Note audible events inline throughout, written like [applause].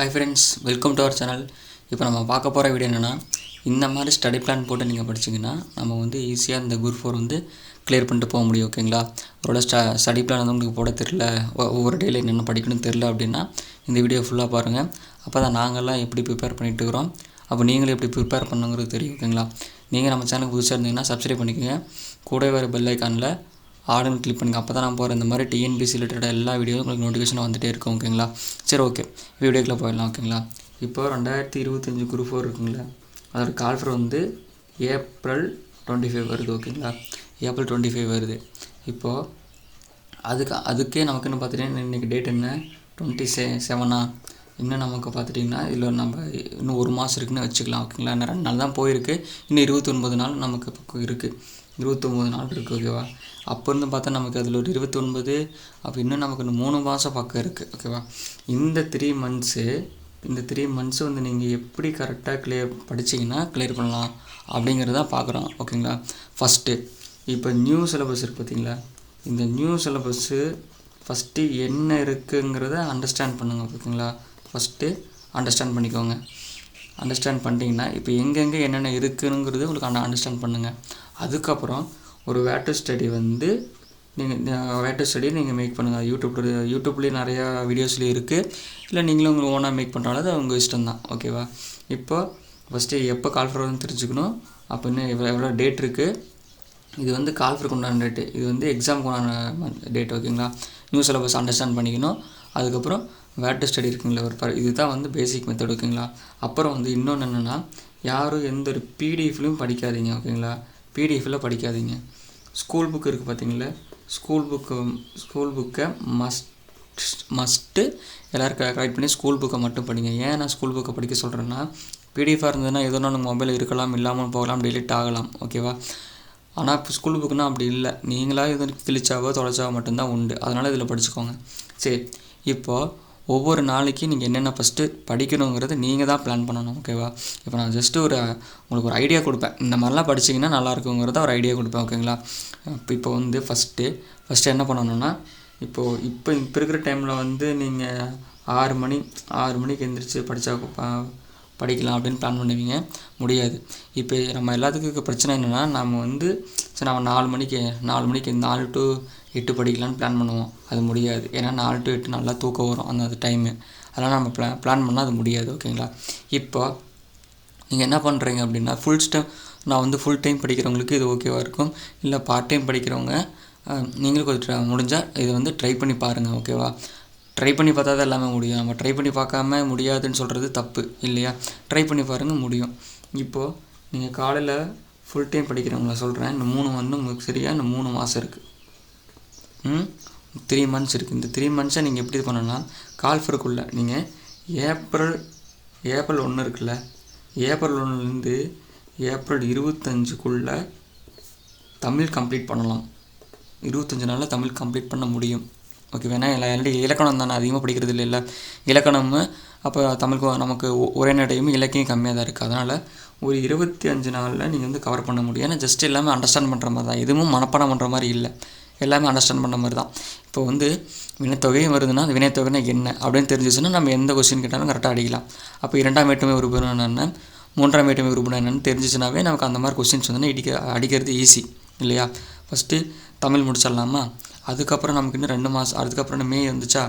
Hi friends welcome to our channel இப்போ நம்ம பார்க்க போகிற வீடியோ என்னென்னா இந்த மாதிரி ஸ்டடி பிளான் போட்டு நீங்கள் படிச்சிங்கன்னா நம்ம வந்து ஈஸியாக இந்த குரூப் ஃபோர் வந்து கிளியர் பண்ணிட்டு போக முடியும் ஓகேங்களா ஒரு ஸ்ட ஸ்டடி பிளான் வந்து உங்களுக்கு போட தெரில ஒ- ஒவ்வொரு டேயில் என்னென்ன படிக்கணும்னு தெரில அப்படின்னா இந்த வீடியோ ஃபுல்லாக பாருங்கள் அப்போ தான் நாங்கள்லாம் எப்படி ப்ரிப்பேர் பண்ணிகிட்டு இருக்கிறோம். அப்போ நீங்களும் எப்படி ப்ரிப்பேர் பண்ணுங்கிறது தெரியும் ஓகேங்களா நீங்கள் நம்ம சேனலுக்கு புதுசாக இருந்தீங்கன்னா சப்ஸ்கிரைப் பண்ணிக்கோங்க. கூட வர பெல் ஐக்கானில் ஆடன் கிளிக் பண்ணுங்க. அப்போ தான் நான் போகிற இந்த மாதிரி டிஎன்பிசி ரிலேட்டடாக எல்லா வீடியோவும் உங்களுக்கு நோட்டிஃபிகேஷன் வந்துட்டே இருக்கும் ஓகேங்களா சரி ஓகே வீடியோக்குள்ளே போயிடலாம் ஓகேங்களா இப்போ ரெண்டாயிரத்தி இருபத்தஞ்சி குரூப் ஃபோர் இருக்குங்களா. அதோட கால்ஃபர் வந்து ஏப்ரல் டுவெண்ட்டி ஃபைவ் வருது ஓகேங்களா ஏப்ரல் டுவெண்ட்டி ஃபைவ் வருது. இப்போது அதுக்கு அதுக்கே நமக்குன்னு பார்த்துட்டிங்கன்னா இன்றைக்கி டேட் என்ன? டுவெண்ட்டி செ செவனா இன்னும் நமக்கு பார்த்துட்டிங்கன்னா இதில் நம்ம இன்னும் ஒரு மாதம் இருக்குன்னு வச்சுக்கலாம் ஓகேங்களா ரெண்டு நாள் தான் போயிருக்கு. இன்னும் இருபத்தொன்பது நாள் நமக்கு பக்கம் இருக்குது இருபத்தொம்போது நாள் இருக்குது ஓகேவா அப்போ இருந்து பார்த்தா நமக்கு அதில் ஒரு இருபத்தொன்பது அப்போ இன்னும் நமக்கு இன்னும் மூணு மாதம் பக்கம் இருக்குது ஓகேவா இந்த த்ரீ மந்த்ஸு இந்த த்ரீ மந்த்ஸு வந்து நீங்கள் எப்படி கரெக்டாக கிளியர் படிச்சீங்கன்னா கிளியர் பண்ணலாம் அப்படிங்கிறத பார்க்குறோம் ஓகேங்களா ஃபஸ்ட்டு இப்போ நியூ சிலபஸ் இருக்குது பார்த்தீங்களா? இந்த நியூ சிலபஸ்ஸு ஃபஸ்ட்டு என்ன இருக்குங்கிறத அண்டர்ஸ்டாண்ட் பண்ணுங்க ஓகேங்களா ஃபஸ்ட்டு அண்டர்ஸ்டாண்ட் பண்ணிக்கோங்க. அண்டர்ஸ்டாண்ட் பண்ணிட்டீங்கன்னா இப்போ எங்கெங்கே என்னென்ன இருக்குங்கிறது உங்களுக்கு அண்டர்ஸ்டாண்ட் பண்ணுங்கள் அதுக்கப்புறம் ஒரு வேட்டர் ஸ்டடி வந்து நீங்கள் வேட்டர் ஸ்டடி நீங்கள் மேக் பண்ணுங்கள் யூடியூப்ல யூடியூப்லேயே நிறையா வீடியோஸ்லேயும் இருக்குது இல்லை நீங்களும் உங்களுக்கு ஓனாக மேக் பண்ணுறாலும் அது உங்கள் இஷ்டம் தான். ஓகேவா இப்போ ஃபஸ்ட்டு எப்போ கால் வந்து தெரிஞ்சுக்கணும். அப்போ இன்னும் எவ்வளோ எவ்வளோ டேட் இருக்குது இது வந்து கால்ஃபருக்கு உண்டான டேட்டு இது வந்து எக்ஸாமுக்கு உண்டான டேட் ஓகேங்களா நியூ சிலபஸ் அண்டர்ஸ்டாண்ட் பண்ணிக்கணும். அதுக்கப்புறம் வேட்டர் ஸ்டடி இருக்குங்களா ஒரு பர் இதுதான் வந்து பேசிக் மெத்தட் ஓகேங்களா அப்புறம் வந்து இன்னொன்று என்னென்னா யாரும் எந்த ஒரு பிடிஎஃப்லையும் படிக்காதீங்க ஓகேங்களா பிடிஎஃப்பில் படிக்காதீங்க. ஸ்கூல் புக் இருக்குது பார்த்தீங்களா ஸ்கூல் புக்கு ஸ்கூல் புக்கை மஸ்ட் மஸ்ட்டு எல்லோரும் கலெக்ட் பண்ணி ஸ்கூல் புக்கை மட்டும் படிங்க. ஏன் நான் ஸ்கூல் புக்கை படிக்க சொல்கிறேன்னா பிடிஎஃபாக இருந்ததுன்னா எதுனா நம்ம மொபைல் இருக்கலாம் இல்லாமல் போகலாம் டிலீட் ஆகலாம் ஓகேவா ஆனால் இப்போ ஸ்கூல் புக்குனா அப்படி இல்லை. நீங்களாக இது கிழிச்சாவோ தொலைச்சாவோ மட்டும்தான் உண்டு. அதனால் இதில் படிச்சுக்கோங்க. சரி இப்போது ஒவ்வொரு நாளைக்கு நீங்கள் என்னென்ன ஃபஸ்ட்டு படிக்கணுங்கிறத நீங்கள் தான் பிளான் பண்ணணும் ஓகேவா இப்போ நான் ஜஸ்ட்டு ஒரு உங்களுக்கு ஒரு ஐடியா கொடுப்பேன். இந்த மாதிரிலாம் படிச்சிங்கன்னா நல்லா இருக்குங்கிறத ஒரு ஐடியா கொடுப்பேன் ஓகேங்களா இப்போ இப்போ வந்து ஃபஸ்ட்டு ஃபஸ்ட்டு என்ன பண்ணணும்னா இப்போது இப்போ இப்போ இருக்கிற டைமில் வந்து நீங்கள் ஆறு மணி ஆறு மணிக்கு எந்திரிச்சு படித்தா படிக்கலாம் அப்படின்னு பிளான் பண்ணுவீங்க. முடியாது. இப்போ நம்ம எல்லாத்துக்கும் இருக்க பிரச்சனை என்னென்னா நம்ம வந்து சரி நம்ம நாலு மணிக்கு நாலு மணிக்கு நாலு டு எட்டு படிக்கலாம்னு பிளான் பண்ணுவோம். அது முடியாது. ஏன்னா நாலு டு எட்டு நல்லா தூக்கம் வரும் அந்த டைமு அதனால் நம்ம பிளான் பிளான் பண்ணால் அது முடியாது. ஓகேங்களா இப்போ நீங்கள் என்ன பண்ணுறீங்க அப்படின்னா ஃபுல் டைம் நான் வந்து ஃபுல் டைம் படிக்கிறவங்களுக்கு இது ஓகேவாக இருக்கும். இல்லை பார்ட் டைம் படிக்கிறவங்க நீங்களும் கொஞ்சம் முடிஞ்சால் இதை வந்து ட்ரை பண்ணி பாருங்கள் ஓகேவா ட்ரை பண்ணி பார்த்தா தான் எல்லாமே முடியும். நம்ம ட்ரை பண்ணி பார்க்காம முடியாதுன்னு சொல்கிறது தப்பு இல்லையா? ட்ரை பண்ணி பாருங்கள் முடியும். இப்போது நீங்கள் காலையில் ஃபுல் டைம் படிக்கிறவங்கள சொல்கிறேன் இந்த மூணு வந்து உங்களுக்கு சரியாக இந்த மூணு மாதம் இருக்குது த்ரீ மந்த்ஸ் இருக்குது இந்த த்ரீ மந்த்ஸை நீங்கள் எப்படி பண்ணணும்னா கால்ஃபருக்குள்ளே நீங்கள் ஏப்ரல் ஏப்ரல் ஒன்று இருக்குல்ல ஏப்ரல் ஒன்றுலேருந்து ஏப்ரல் இருபத்தஞ்சுக்குள்ளே தமிழ் கம்ப்ளீட் பண்ணலாம். இருபத்தஞ்சு நாளில் தமிழ் கம்ப்ளீட் பண்ண முடியும். ஓகே வேணா எல்லா ஆல்ரெடி இலக்கணம் தானே அதிகமாக படிக்கிறது இல்லைல்ல. இலக்கணம் அப்போ தமிழுக்கு நமக்கு ஒரே நடையும் இலக்கியம் கம்மியாக தான் இருக்குது அதனால் ஒரு இருபத்தி அஞ்சு நாளில் நீங்கள் வந்து கவர் பண்ண முடியும். ஏன்னா ஜஸ்ட் எல்லாமே அண்டர்ஸ்டாண்ட் பண்ணுற மாதிரி தான். எதுவும் மனப்பாடம் பண்ணுற மாதிரி இல்லை. எல்லாமே அண்டர்ஸ்டாண்ட் பண்ண மாதிரி தான் இப்போ வந்து வினைத்தொகையும் வருதுன்னா அந்த வினைத்தொகைனா என்ன அப்படின்னு தெரிஞ்சிச்சுன்னா நம்ம எந்த கொஸ்டின் கேட்டாலும் கரெக்டாக அடிக்கலாம். அப்போ இரண்டாம் வேற்றுமை உறுப்பினர் என்ன மூன்றாம் வேற்றுமை உறுப்பினர் என்னென்னு தெரிஞ்சிச்சுனாவே நமக்கு அந்த மாதிரி கொஸ்டின்ஸ் வந்து இடிக்க அடிக்கிறது ஈஸி இல்லையா? ஃபஸ்ட்டு தமிழ் முடிச்சிடலாமா? அதுக்கப்புறம் நமக்கு இன்னும் ரெண்டு மாதம் அதுக்கப்புறம் மே வந்துச்சா?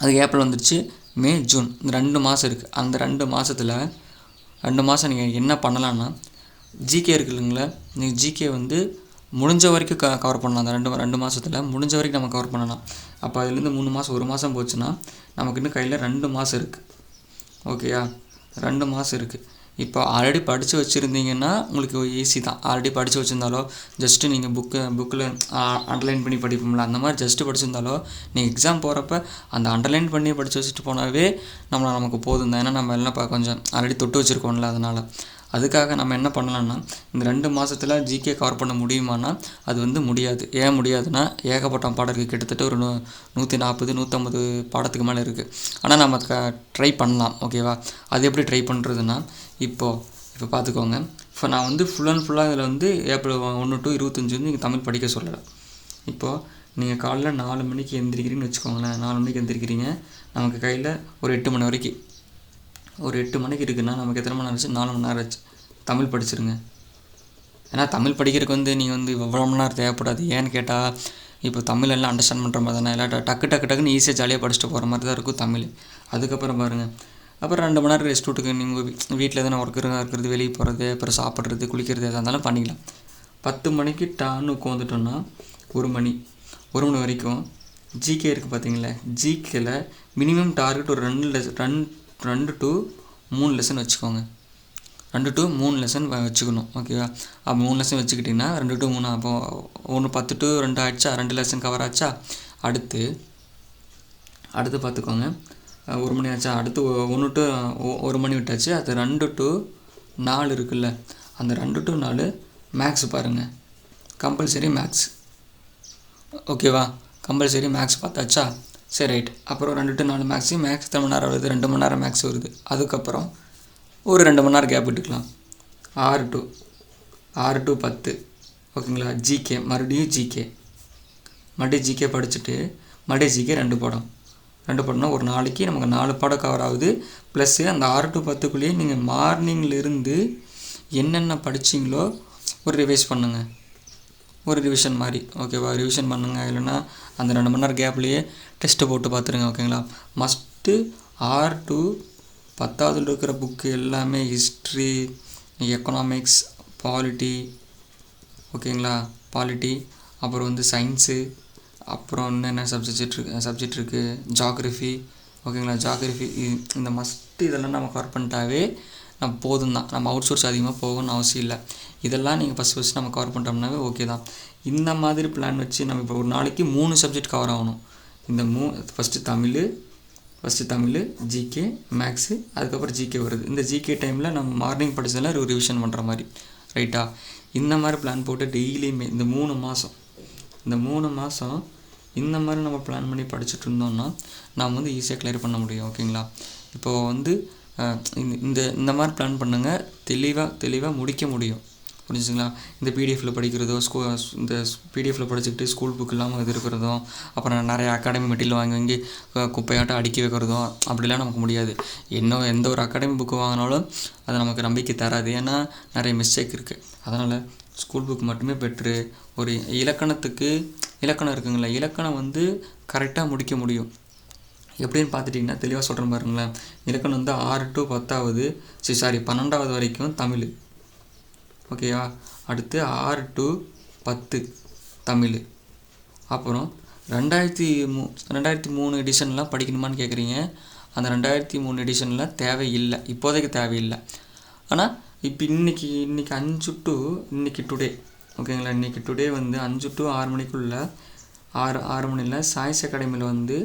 அதுக்கு ஏப்ரல் வந்துருச்சு மே ஜூன். இந்த ரெண்டு மாதம் இருக்குது அந்த ரெண்டு மாதத்தில் ரெண்டு மாதம் நீங்கள் என்ன பண்ணலான்னா ஜிகே இருக்கு இல்லைங்களா? நீங்கள் ஜிகே வந்து முடிஞ்ச வரைக்கும் க கவர் பண்ணலாம். அந்த ரெண்டு ரெண்டு மாதத்தில் முடிஞ்ச வரைக்கும் நம்ம கவர் பண்ணலாம். அப்போ அதுலேருந்து மூணு மாதம் ஒரு மாதம் போச்சுன்னா நமக்கு இன்னும் கையில் ரெண்டு மாதம் இருக்குது ஓகேயா ரெண்டு மாதம் இருக்குது இப்போ ஆல்ரெடி படித்து வச்சுருந்தீங்கன்னா உங்களுக்கு ஈஸி தான். ஆல்ரெடி படித்து வச்சுருந்தாலோ ஜஸ்ட்டு நீங்கள் புக்கு புக்கில் அண்டர்லைன் பண்ணி படிப்போம்ல அந்த மாதிரி ஜஸ்ட்டு படிச்சிருந்தாலோ நீங்கள் எக்ஸாம் போகிறப்ப அந்த அண்டர்லைன் பண்ணி படித்து வச்சுட்டு போனாவே நம்மளை நமக்கு போதும் தான். ஏன்னா நம்ம எல்லாம் இப்போ கொஞ்சம் ஆல்ரெடி தொட்டு வச்சுருக்கோம்ல அதனால். அதுக்காக நம்ம என்ன பண்ணலாம்னா இந்த ரெண்டு மாதத்தில் ஜிகே கவர் பண்ண முடியுமானா அது வந்து முடியாது. ஏன் முடியாதுன்னா ஏகப்பட்ட பாடம் இருக்குது கிட்டத்தட்ட ஒரு நூ நூற்றி நாற்பது நூற்றம்பது பாடத்துக்கு மேலே இருக்குது ஆனால் நம்ம க ட்ரை பண்ணலாம் ஓகேவா அது எப்படி ட்ரை பண்ணுறதுன்னா இப்போது இப்போ பார்த்துக்கோங்க இப்போ நான் வந்து ஃபுல் அண்ட் ஃபுல்லாக இதில் வந்து ஏப்ரல் ஒன்று டு இருபத்தஞ்சி வந்து நீங்கள் தமிழ் படிக்க சொல்லலை. இப்போது நீங்கள் காலைல நாலு மணிக்கு எந்திரிக்கிறீங்கன்னு வச்சுக்கோங்களேன் நாலு மணிக்கு எந்திரிக்கிறீங்க நமக்கு கையில் ஒரு எட்டு மணி வரைக்கும். ஒரு எட்டு மணிக்கு இருக்குன்னா நமக்கு எத்தனை மணி நேரம்? ஆச்சு நாலு மணி நேரம் ஆச்சு. தமிழ் படிச்சிருங்க. ஏன்னா தமிழ் படிக்கிறதுக்கு வந்து நீங்கள் வந்து இவ்வளோ மணி நேரம் தேவைப்படாது. ஏன்னு கேட்டால் இப்போ தமிழ் எல்லாம் அண்டர்ஸ்டாண்ட் பண்ணுற மாதிரி தானே? எல்லாம் டக்கு டக்கு டக்குன்னு ஈஸியாக ஜாலியாக படிச்சுட்டு போகிற மாதிரி தான் இருக்கும் தமிழ். அதுக்கப்புறம் பாருங்கள் அப்புறம் ரெண்டு மணி நேரம் ரெஸ்ட் விட்டுக்கு நீங்கள் வீட்டில் எதனா ஒர்க் இருக்கிறது வெளியே போகிறது அப்புறம் சாப்பிட்றது குளிக்கிறது எதாக இருந்தாலும் பண்ணிக்கலாம். பத்து மணிக்கு டான்னு உட்காந்துட்டோன்னா ஒரு மணி ஒரு மணி வரைக்கும் ஜிகே இருக்குது பார்த்தீங்களா ஜிகேல மினிமம் டார்கெட் ஒரு ரெண்டு லெஸ் ரெண்டு ரெண்டு டு மூணு லெசன் வச்சுக்கோங்க. ரெண்டு டு மூணு லெசன் வச்சுக்கணும் ஓகேவா அப்போ மூணு லெசன் வச்சுக்கிட்டிங்கன்னா ரெண்டு டு மூணு அப்போ ஒன்று பத்து டு ரெண்டு ஆச்சா ரெண்டு லெசன் கவர் ஆச்சா? அடுத்து அடுத்து பார்த்துக்கோங்க ஒரு மணி ஆச்சா? அடுத்து ஒன்று டு ஒரு மணி விட்டாச்சு. அது ரெண்டு டு நாலு இருக்குல்ல? அந்த ரெண்டு டு நாலு மேக்ஸ் பாருங்கள் கம்பல்சரி மேக்ஸ் ஓகேவா கம்பல்சரி மேக்ஸ் பார்த்தாச்சா? சரி ரைட் அப்புறம் ரெண்டு டு நாலு மேக்ஸு மேக்ஸ் எத்தனை மணி நேரம் வருது? ரெண்டு மணி நேரம் மேக்ஸ் வருது. அதுக்கப்புறம் ஒரு ரெண்டு மணி நேரம் கேப் விட்டுக்கலாம். ஆறு டு ஆறு டு பத்து. ஓகேங்களா? ஜிகே மறுபடியும் ஜிகே மறுபடியும் ஜிகே படிச்சுட்டு மறுபடியும் ஜிகே ரெண்டு படம். ரெண்டு படம்னா ஒரு நாளைக்கு நமக்கு நாலு படம் கவர் ஆகுது. ப்ளஸ்ஸு அந்த ஆறு டு பத்துக்குள்ளேயே நீங்கள் மார்னிங்லேருந்து என்னென்ன படிச்சீங்களோ ஒரு ரிவைஸ் பண்ணுங்கள் ஒரு ரிவிஷன் மாதிரி. ஓகேவா ரிவிஷன் பண்ணுங்கள் இல்லைன்னா அந்த ரெண்டு மணி நேரம் கேப்லேயே டெஸ்ட்டு போட்டு பார்த்துருங்க ஓகேங்களா மஸ்ட்டு ஆர் டு பத்தாவதுல இருக்கிற புக்கு எல்லாமே ஹிஸ்ட்ரி எக்கனாமிக்ஸ் பாலிட்டி ஓகேங்களா பாலிட்டி அப்புறம் வந்து சயின்ஸு அப்புறம் இன்னும் என்ன சப்ஜெக்ட் இருக்கு சப்ஜெக்ட் இருக்குது ஜாகிரஃபி ஓகேங்களா ஜாகிரஃபி இந்த மஸ்ட் இதெல்லாம் நம்ம கவர் பண்ணிட்டாவே நம்ம போதும் தான் நம்ம அவுட் சோர்ஸ் அதிகமாக போகணும்னு அவசியம் இல்லை. இதெல்லாம் நீங்கள் ஃபஸ்ட் ஃபஸ்ட் நம்ம கவர் பண்ணிட்டோம்னாவே ஓகே தான். இந்த மாதிரி பிளான் வச்சு நம்ம இப்போ ஒரு நாளைக்கு மூணு சப்ஜெக்ட் கவர் ஆகணும். இந்த மூ first Tamil first Tamil GK maths அதுக்கப்புறம் ஜிகே வருது. இந்த ஜிகே டைமில் நம்ம மார்னிங் படித்ததெல்லாம் ஒரு ரிவிஷன் பண்ணுற மாதிரி ரைட்டா இந்த மாதிரி பிளான் போட்டு டெய்லியுமே இந்த மூணு மாதம் இந்த மூணு மாதம் இந்த மாதிரி நம்ம பிளான் பண்ணி படிச்சுட்டு இருந்தோம்னா நாம் வந்து ஈஸியாக கிளியர் பண்ண முடியும் ஓகேங்களா இப்போது வந்து இந்த இந்த இந்த மாதிரி பிளான் பண்ணுங்கள் தெளிவாக தெளிவாக முடிக்க முடியும். புரிஞ்சுங்களா இந்த பிடிஎஃப்பில் படிக்கிறதோ ஸ்கூ இந்த பிடிஎஃப்பில் படிச்சுக்கிட்டு ஸ்கூல் புக் இல்லாமல் இது இருக்கிறதும் அப்புறம் நிறைய அகாடமி மெட்டீரியல் வாங்கி வாங்கி குப்பையாட்டம் அடுக்கி வைக்கிறதும் அப்படிலாம் நமக்கு முடியாது. என்ன எந்த ஒரு அகாடமி புக்கு வாங்கினாலும் அது நமக்கு நம்பிக்கை தராது. ஏன்னா நிறைய மிஸ்டேக் இருக்குது அதனால் ஸ்கூல் புக் மட்டுமே பெட்ரு. ஒரு இலக்கணத்துக்கு இலக்கணம் இருக்குங்களா? இலக்கணம் வந்து கரெக்டாக முடிக்க முடியும். எப்படின்னு பார்த்துட்டிங்கன்னா தெளிவாக சொல்கிறேன் பாருங்களேன். இலக்கணம் வந்து ஆறு டு பத்தாவது சரி சாரி பன்னெண்டாவது வரைக்கும் தமிழ். ஓகேவா அடுத்து ஆறு டு பத்து தமிழ். அப்புறம் ரெண்டாயிரத்தி மூ ரெண்டாயிரத்தி மூணு எடிஷன்லாம் படிக்கணுமான்னு கேட்குறீங்க அந்த ரெண்டாயிரத்தி மூணு எடிஷன்லாம் தேவையில்லை. இப்போதைக்கு தேவையில்லை. ஆனால் இப்போ இன்னைக்கு இன்றைக்கி அஞ்சு டு இன்னைக்கு டுடே ஓகேங்களா இன்றைக்கி டுடே வந்து அஞ்சு டு ஆறு மணிக்குள்ள ஆறு ஆறு மணியில் சாய்ஸ் அகாடமியில் வந்து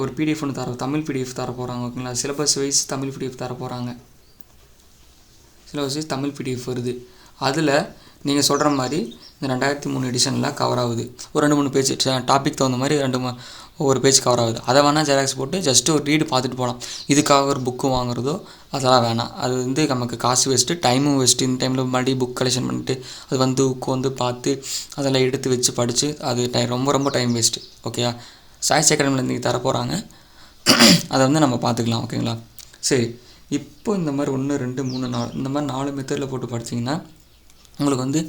ஒரு பிடிஎஃப் ஒன்று தர தமிழ் பிடிஎஃப் தர போகிறாங்க ஓகேங்களா சிலபஸ் வைஸ் தமிழ் பிடிஎஃப் தர போகிறாங்க சிலபஸ் வைஸ் தமிழ் பிடிஎஃப் வருது. அதில் நீங்கள் சொல்கிற மாதிரி இந்த ரெண்டாயிரத்தி மூணு எடிஷன்லாம் கவர் ஆகுது. ஒரு ரெண்டு மூணு பேஜ் டாபிக் தகுந்த மாதிரி ரெண்டு மூ ஒவ்வொரு பேஜ் கவர் ஆகுது. அதை வேணால் ஜெராக்ஸ் போட்டு ஜஸ்ட்டு ஒரு ரீடு பார்த்துட்டு போகலாம் இதுக்காக ஒரு புக்கு வாங்குறதோ அதெல்லாம் வேணாம். அது வந்து நமக்கு காசு வேஸ்ட்டு டைமும் வேஸ்ட்டு இந்த டைமில் மறுபடியும் புக் கலெக்ஷன் பண்ணிட்டு அது வந்து உட்காந்து பார்த்து அதெல்லாம் எடுத்து வச்சு படித்து அது டை ரொம்ப ரொம்ப டைம் வேஸ்ட்டு ஓகேயா சாய்ஸ் அகாடமியில் இன்றைக்கி தர போகிறாங்க [clears throat] அதை வந்து நம்ம பார்த்துக்கலாம் ஓகேங்களா சரி. இப்போ இந்த மாதிரி ஒன்று ரெண்டு மூணு நாலு இந்த மாதிரி நாலு மெத்தடில் போட்டு படிச்சிங்கன்னா உங்களுக்கு வந்து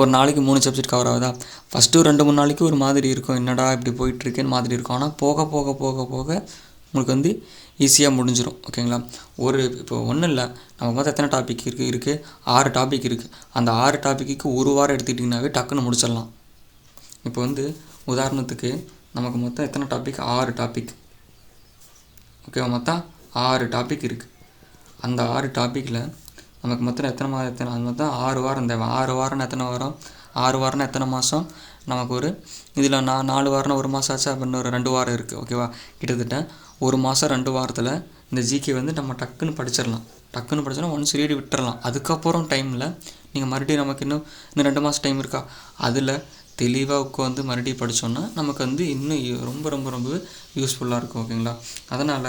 ஒரு நாளைக்கு மூணு சப்ஜெக்ட் கவர் ஆகுதா? ஃபஸ்ட்டு ரெண்டு மூணு நாளைக்கு ஒரு மாதிரி இருக்கும். என்னடா இப்படி போயிட்டுருக்குன்னு மாதிரி இருக்கும். ஆனால் போக போக போக போக உங்களுக்கு வந்து ஈஸியாக முடிஞ்சிடும் ஓகேங்களா ஒரு இப்போ ஒன்றும் இல்லை. நமக்கு மொத்தம் எத்தனை டாபிக் இருக்குது இருக்குது ஆறு டாபிக் இருக்குது அந்த ஆறு டாப்பிக்கு ஒரு வாரம் எடுத்துக்கிட்டிங்கனாவே டக்குன்னு முடிச்சிடலாம். இப்போ வந்து உதாரணத்துக்கு நமக்கு மொத்தம் எத்தனை டாபிக் ஆறு டாபிக் ஓகேவா மொத்தம் ஆறு டாபிக் இருக்குது அந்த ஆறு டாப்பிக்கில் நமக்கு மொத்தம் எத்தனை மாதம் எத்தனை அது மொத்தம் ஆறு வாரம் தேவை. ஆறு வாரம்னா எத்தனை வாரம்? ஆறு வாரம்னா எத்தனை மாதம் நமக்கு ஒரு இதில் நான் நாலு வாரம்னா ஒரு மாதம் ஆச்சு அப்போ இன்னொரு ரெண்டு வாரம் இருக்குது ஓகேவா கிட்டத்தட்ட ஒரு மாதம் ரெண்டு வாரத்தில் இந்த ஜிகே வந்து நம்ம டக்குன்னு படிச்சிடலாம். டக்குன்னு படிச்சோன்னா ஒன்ஸ் ரீடி விட்டுறலாம். அதுக்கப்புறம் டைமில் நீங்கள் மறுபடியும் நமக்கு இன்னும் இன்னும் ரெண்டு மாதம் டைம் இருக்கா? அதில் தெளிவாக உட்காந்து மறுபடியும் படித்தோன்னா நமக்கு வந்து இன்னும் யூ- ரொம்ப ரொம்ப ரொம்ப யூஸ்ஃபுல்லாக இருக்கும் ஓகேங்களா அதனால்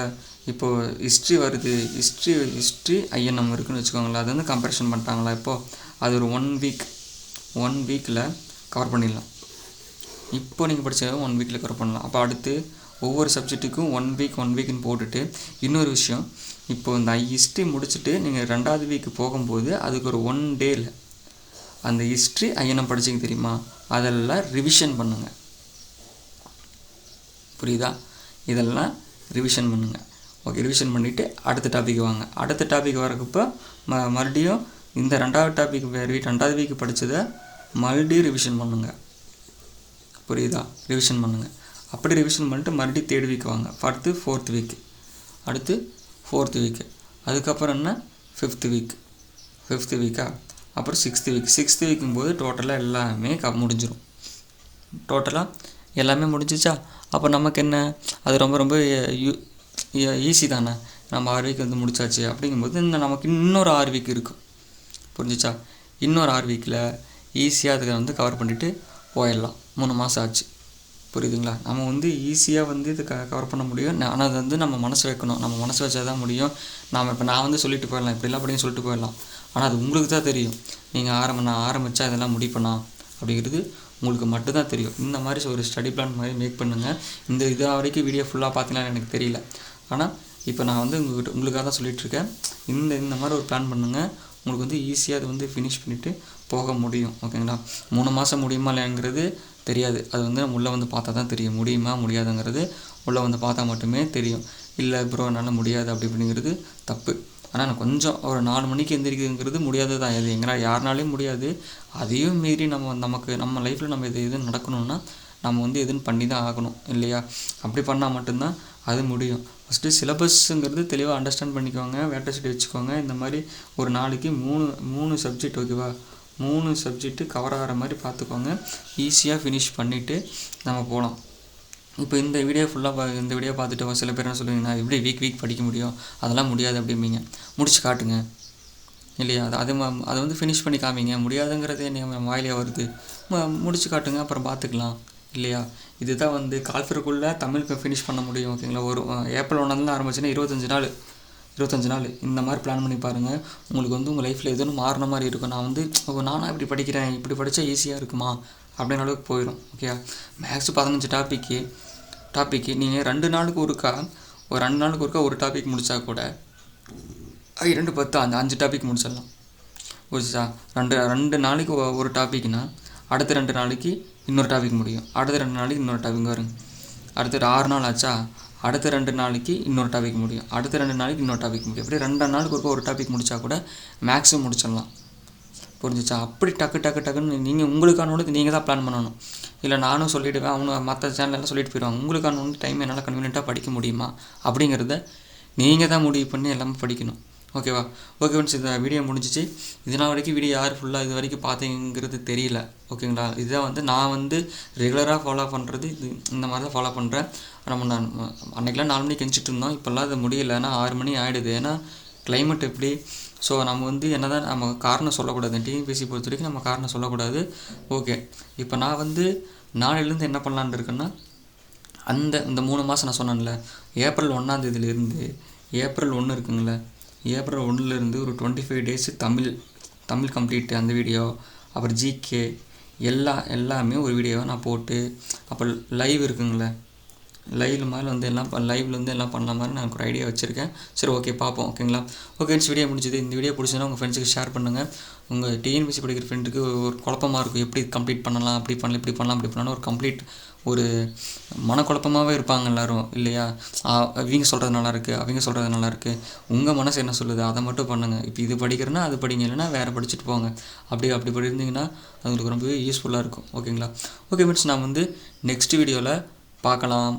இப்போது ஹிஸ்ட்ரி வருது ஹிஸ்ட்ரி ஹிஸ்ட்ரி ஐஎன்எம் இருக்குன்னு வச்சுக்கோங்களேன். அது வந்து கம்பேரிஷன் பண்ணிட்டாங்களா? இப்போது அது ஒரு ஒன் வீக் ஒன் வீக்கில் கவர் பண்ணிடலாம். இப்போ நீங்கள் படிச்ச ஒன் வீக்கில் கவர் பண்ணலாம். அப்போ அடுத்து ஒவ்வொரு சப்ஜெக்ட்டுக்கும் ஒன் வீக் ஒன் வீக்னு போட்டுட்டு இன்னொரு விஷயம். இப்போது இந்த ஹிஸ்ட்ரி முடிச்சுட்டு நீங்கள் ரெண்டாவது வீக் போகும்போது அதுக்கு ஒரு ஒன் டேயில் அந்த ஹிஸ்ட்ரி ஐயனம் படிச்சிங்க தெரியுமா? அதெல்லாம் ரிவிஷன் பண்ணுங்கள் புரியுதா? இதெல்லாம் ரிவிஷன் பண்ணுங்கள் ஓகே ரிவிஷன் பண்ணிவிட்டு அடுத்த டாபிக் வாங்க. அடுத்த டாபிக் வரக்கப்போ ம மறுபடியும் இந்த ரெண்டாவது டாபிக் ரெண்டாவது வீக் படித்ததை மறுபடியும் ரிவிஷன் பண்ணுங்கள் புரியுதா? ரிவிஷன் பண்ணுங்கள் அப்படி ரிவிஷன் பண்ணிட்டு மறுபடியும் தேர்ட் வீக் வாங்க. அடுத்து ஃபோர்த் வீக் அடுத்து ஃபோர்த் வீக்கு அதுக்கப்புறம் என்ன? ஃபிஃப்த் வீக் ஃபிஃப்த் வீக்கா அப்புறம் சிக்ஸ்த் வீக் சிக்ஸ்த் வீக்கும் போது டோட்டலாக எல்லாமே க முடிஞ்சிடும் டோட்டலாக எல்லாமே முடிஞ்சிச்சா? அப்போ நமக்கு என்ன? அது ரொம்ப ரொம்ப யூ ஈஸி தானே? நம்ம ஆறு வீக் வந்து முடிச்சாச்சு. அப்படிங்கும்போது இந்த நமக்கு இன்னொரு ஆறு வீக் இருக்கும். புரிஞ்சிச்சா? இன்னொரு ஆறு வீக்கில் ஈஸியாக அதுக்கு வந்து கவர் பண்ணிவிட்டு போயிடலாம். மூணு மாதம் ஆச்சு. புரியுதுங்களா? நம்ம வந்து ஈஸியாக வந்து இது க கவர் பண்ண முடியும். ஆனால் அது வந்து நம்ம மனசு வைக்கணும். நம்ம மனசு வச்சா தான் முடியும். நாம் இப்போ நான் வந்து சொல்லிட்டு போயிடலாம். இப்படிலாம் அப்படின்னு சொல்லிட்டு போயிடலாம். ஆனால் அது உங்களுக்கு தான் தெரியும். நீங்கள் ஆரம்ப நான் ஆரம்பித்தா இதெல்லாம் முடிப்பேனா? அப்படிங்கிறது உங்களுக்கு மட்டும்தான் தெரியும். இந்த மாதிரி ஒரு ஸ்டடி பிளான் மாதிரி மேக் பண்ணுங்கள் இந்த இது வரைக்கும் வீடியோ ஃபுல்லாக பார்த்தீங்கன்னா எனக்கு தெரியல. ஆனால் இப்போ நான் வந்து உங்கள்கிட்ட உங்களுக்காக தான் சொல்லிகிட்ருக்கேன் இருக்கேன் இந்த இந்த மாதிரி ஒரு பிளான் பண்ணுங்கள் உங்களுக்கு வந்து ஈஸியாக அது வந்து ஃபினிஷ் பண்ணிவிட்டு போக முடியும். ஓகேங்களா மூணு மாதம் முடியுமா இல்லையாங்கிறது தெரியாது. அது வந்து நம்ம உள்ளே வந்து பார்த்தா தான் தெரியும். முடியுமா முடியாதுங்கிறது உள்ளே வந்து பார்த்தா மட்டுமே தெரியும். இல்லை ப்ரோ என்னால் முடியாது அப்படி அப்படிங்கிறது தப்பு. ஆனால் நான் கொஞ்சம் ஒரு நாலு மணிக்கு எந்திரிக்கிறதுங்கிறது முடியாது தான் அது எங்களால் யாருனாலையும் முடியாது. அதையும் மீறி நம்ம நமக்கு நம்ம லைஃப்பில் நம்ம இது எதுவும் நடக்கணும்னா நம்ம வந்து எதுன்னு பண்ணி தான் ஆகணும் இல்லையா? அப்படி பண்ணால் மட்டும்தான் அது முடியும். ஃபஸ்ட்டு சிலபஸ்ஸுங்கிறது தெளிவாக அண்டர்ஸ்டாண்ட் பண்ணிக்கோங்க வேட்டை சீட் வச்சுக்கோங்க. இந்த மாதிரி ஒரு நாளைக்கு மூணு மூணு சப்ஜெக்ட் ஓகேவா மூணு சப்ஜெக்ட்டு கவர் ஆகிற மாதிரி பார்த்துக்கோங்க. ஈஸியாக ஃபினிஷ் பண்ணிவிட்டு நம்ம போகலாம் இப்போ இந்த வீடியோ ஃபுல்லாக இந்த வீடியோ பார்த்துட்டு சில பேர் என்ன சொல்லுவீங்கன்னா எப்படி வீக் வீக் படிக்க முடியும்? அதெல்லாம் முடியாது அப்படிம்பீங்க. முடிச்சு காட்டுங்க. இல்லையா? அது அது அதை வந்து ஃபினிஷ் பண்ணி காமிங்க. முடியாதுங்கிறதே என்ன வாயிலே வருது. முடிச்சு காட்டுங்க அப்புறம் பார்த்துக்கலாம். இல்லையா? இதுதான் வந்து கால்ஃபருக்குள்ளே தமிழ் ஃபினிஷ் பண்ண முடியும் ஓகேங்களா ஒரு ஏப்ரல் ஒன்றாந்தேருந்து ஆரம்பிச்சுன்னா இருபத்தஞ்சி நாள். இருபத்தஞ்சு நாள். இந்த மாதிரி பிளான் பண்ணி பாருங்கள் உங்களுக்கு வந்து உங்கள் லைஃப்பில் எதுவும் மாறின மாதிரி இருக்கும். நான் வந்து ஓ நானும் இப்படி படிக்கிறேன். இப்படி படித்தா ஈஸியாக இருக்குமா? அப்படின்னு அளவுக்கு போயிடும் ஓகே மேக்ஸ் பதினஞ்சு டாப்பிக்கு டாப்பிக்கு நீங்கள் ரெண்டு நாளுக்கு ஒருக்கா ஒரு ரெண்டு நாளுக்கு ஒருக்கா ஒரு டாபிக் முடித்தா கூட ஐ ரெண்டு பத்து அந்த அஞ்சு டாபிக் முடிச்சிடலாம். புரிச்சா ரெண்டு ரெண்டு நாளைக்கு ஒரு டாபிக்னா அடுத்த ரெண்டு நாளைக்கு இன்னொரு டாபிக் முடியும். அடுத்த ரெண்டு நாளைக்கு இன்னொரு டாபிக் வருங்க அடுத்த ஆறு நாள் ஆச்சா? அடுத்த ரெண்டு நாளைக்கு இன்னொரு டாபிக் முடியும். அடுத்த ரெண்டு நாளைக்கு இன்னொரு டாபிக் முடியும். அப்படியே ரெண்டு நாளுக்கு ஒருக்கா ஒரு டாபிக் முடித்தா கூட மேக்ஸிமம் முடிச்சிடலாம். புரிஞ்சுச்சா? அப்படி டக்கு டக்கு டக்குன்னு நீங்கள் உங்களுக்கான நீங்கள் தான் பிளான் பண்ணணும். இல்லை நானும் சொல்லிவிடுவேன் அவங்க மற்ற சேனலெல்லாம் சொல்லிட்டு போயிடுவாங்க உங்களுக்கான ஒன்று டைம் என்னால் கன்வீனியண்ட்டாக படிக்க முடியுமா? அப்படிங்கிறத நீங்கள் தான் முடிவு பண்ணி எல்லாமே படிக்கணும். ஓகேவா ஓகே ஃப்ரெண்ட்ஸ் இந்த வீடியோ முடிஞ்சிச்சு. இதனால் வரைக்கும் வீடியோ யார் ஃபுல்லாக இது வரைக்கும் பார்த்தீங்கிறது தெரியல. ஓகேங்களா இதுதான் வந்து நான் வந்து ரெகுலராக ஃபாலோ பண்ணுறது இது இந்த மாதிரி தான் ஃபாலோ பண்ணுறேன் நம்ம நான் அன்றைக்கெலாம் நாலு மணிக்கு கெஞ்சிட்டு இருந்தோம். இப்போல்லாம் அது முடியல. ஏன்னா ஆறு மணி ஆகிடுது ஏன்னா கிளைமேட் எப்படி? ஸோ நம்ம வந்து என்ன தான் நம்ம காரணம் சொல்லக்கூடாது. டிஎன்பிசி பொறுத்த வரைக்கும் நம்ம காரணம் சொல்லக்கூடாது. ஓகே இப்போ நான் வந்து நாளையிலேருந்து என்ன பண்ணலான்னு இருக்கேன்னா அந்த இந்த மூணு மாதம் நான் சொன்னேன்ல ஏப்ரல் ஒன்றாந்தேதியிலேருந்து ஏப்ரல் ஒன்று இருக்குங்களே ஏப்ரல் ஒன்றுலேருந்து ஒரு twenty five days Tamil Tamil complete அந்த வீடியோ அப்புறம் ஜிகே எல்லா எல்லாமே ஒரு வீடியோவை நான் போட்டு அப்புறம் லைவ் இருக்குங்களே லைவ் மாதிரி வந்து எல்லாம் லைவ்ல வந்து எல்லாம் பண்ண மாதிரி நான் ஒரு ஐடியா வச்சுருக்கேன். சரி ஓகே பார்ப்போம். ஓகேங்களா ஓகே ஃப்ரெண்ட்ஸ் வீடியோ முடிஞ்சது. இந்த வீடியோ பிடிச்சதுன்னா உங்கள் ஃப்ரெண்ட்ஸுக்கு ஷேர் பண்ணுங்கள் உங்கள் டிஎன்பிசி படிக்கிற ஃப்ரெண்டுக்கு ஒரு குழப்பமாக இருக்கும். எப்படி கம்ப்ளீட் பண்ணலாம்? அப்படி பண்ணலாம் இப்படி பண்ணலாம் அப்படி பண்ணலாம் ஒரு கம்ப்ளீட் ஒரு மனக்குழப்பமாகவே இருப்பாங்க எல்லோரும் இல்லையா? அவங்க இவங்க சொல்கிறது நல்லா இருக்குது அவங்க சொல்கிறது நல்லா இருக்குது உங்கள் மனசு என்ன சொல்லுது? அதை மட்டும் பண்ணுங்கள் இப்போ இது படிக்கிறேன்னா அது படிங்க. இல்லைன்னா வேறு படிச்சுட்டு போங்க. அப்படி அப்படி படியிருந்தீங்கன்னா அது உங்களுக்கு ரொம்பவே யூஸ்ஃபுல்லாக இருக்கும். ஓகேங்களா ஓகே மீன்ஸ் நான் வந்து நெக்ஸ்ட் வீடியோவில் பார்க்கலாம்.